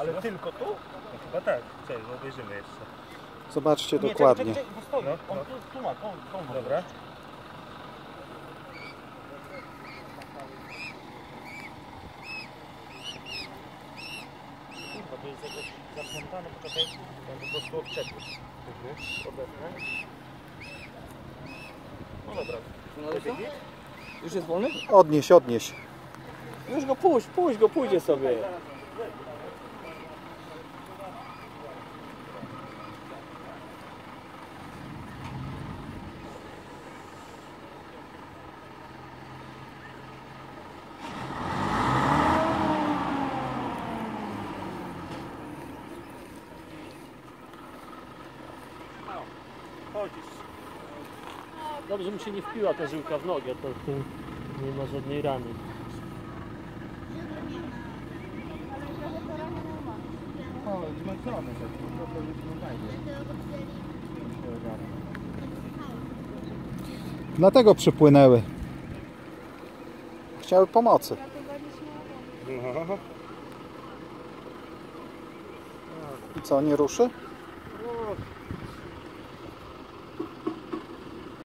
Ale tylko tu? No chyba tak. Cześć, no obejrzymy jeszcze. Zobaczcie Nie, dokładnie. Czekaj, czekaj, bo stoi. No, On no. tu, tu ma, tą, tą. Dobra. Kurwa, to jest jakoś zaplątane, poczekaj, tam po prostu odczepię. Odetnę. No dobra. Już jest wolny? Odnieś, odnieś. Już go puść, puść go, pójdzie sobie. Chodzisz. Dobrze mu się nie wpiła ta żyłka w nogę, to tu nie ma żadnej rany. O, zmęczony taki, no to już nie. Dlatego przypłynęły. Chciały pomocy. No. I co, nie ruszy?